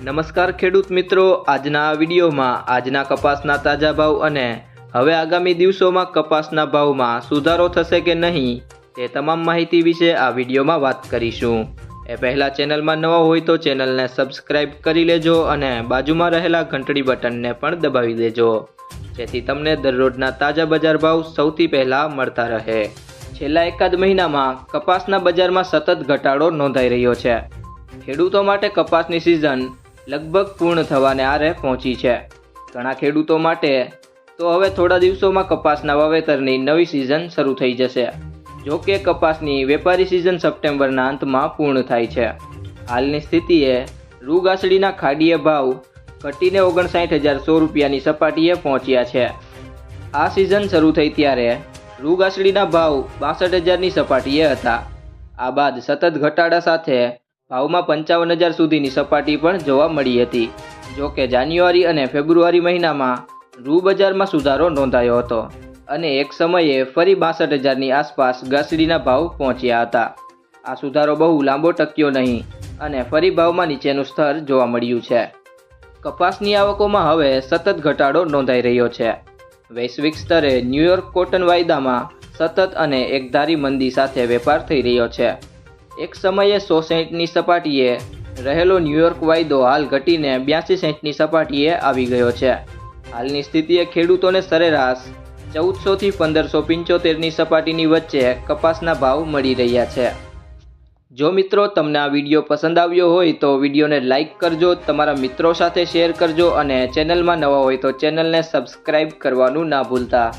નમસ્કાર ખેડૂત મિત્રો, આજના આ વિડીયોમાં આજના કપાસના તાજા ભાવ અને હવે આગામી દિવસોમાં કપાસના ભાવમાં સુધારો થશે કે નહીં તે તમામ માહિતી વિશે આ વિડીયોમાં વાત કરીશું. એ પહેલાં ચેનલમાં નવા હોય તો ચેનલને સબસ્ક્રાઇબ કરી લેજો અને બાજુમાં રહેલા ઘંટડી બટનને પણ દબાવી દેજો. જેથી તમને દરરોજના તાજા બજાર ભાવ સૌથી પહેલાં મળતા રહે. છેલ્લા એકાદ મહિનામાં કપાસના બજારમાં સતત ઘટાડો નોંધાઈ રહ્યો છે. ખેડૂતો માટે કપાસની સિઝન લગભગ પૂર્ણ થવાને આરે પહોંચી છે. ઘણા ખેડૂતો માટે તો હવે થોડા દિવસોમાં કપાસના વાવેતરની નવી સિઝન શરૂ થઈ જશે. જો કે કપાસની વેપારી સિઝન સપ્ટેમ્બરના અંતમાં પૂર્ણ થાય છે. હાલની સ્થિતિએ રૂગાસડીના ખાડીએ ભાવ ઘટીને ઓગણસાઠ હજાર સો રૂપિયાની સપાટીએ પહોંચ્યા છે. આ સિઝન શરૂ થઈ ત્યારે રૂગાસડીના ભાવ બાસઠ હજારની સપાટીએ હતા. આ બાદ સતત ઘટાડા સાથે ભાવમાં પંચાવન હજાર સુધીની સપાટી પણ જોવા મળી હતી. જો કે જાન્યુઆરી અને ફેબ્રુઆરી મહિનામાં રૂ બજારમાં સુધારો નોંધાયો હતો અને એક સમયે ફરી બાસઠ હજારની આસપાસ ગાસડીના ભાવ પહોંચ્યા હતા. આ સુધારો બહુ લાંબો ટક્યો નહીં અને ફરી ભાવમાં નીચેનું સ્તર જોવા મળ્યું છે. કપાસની આવકોમાં હવે સતત ઘટાડો નોંધાઈ રહ્યો છે. વૈશ્વિક સ્તરે ન્યૂયોર્ક કોટન વાયદામાં સતત અને એકધારી મંદી સાથે વેપાર થઈ રહ્યો છે. એક સમયે સો સેન્ટની સપાટીએ રહેલો ન્યૂયોર્ક વાયદો હાલ ઘટીને બ્યાસી સેન્ટની સપાટીએ આવી ગયો છે. હાલની સ્થિતિએ ખેડૂતોને સરેરાશ ચૌદસોથી પંદરસો પંચોતેરની સપાટીની વચ્ચે કપાસના ભાવ મળી રહ્યા છે. જો મિત્રો તમને આ વીડિયો પસંદ આવ્યો હોય તો વિડીયોને લાઇક કરજો, તમારા મિત્રો સાથે શેર કરજો અને ચેનલમાં નવા હોય તો ચેનલને સબસ્ક્રાઇબ કરવાનું ના ભૂલતા.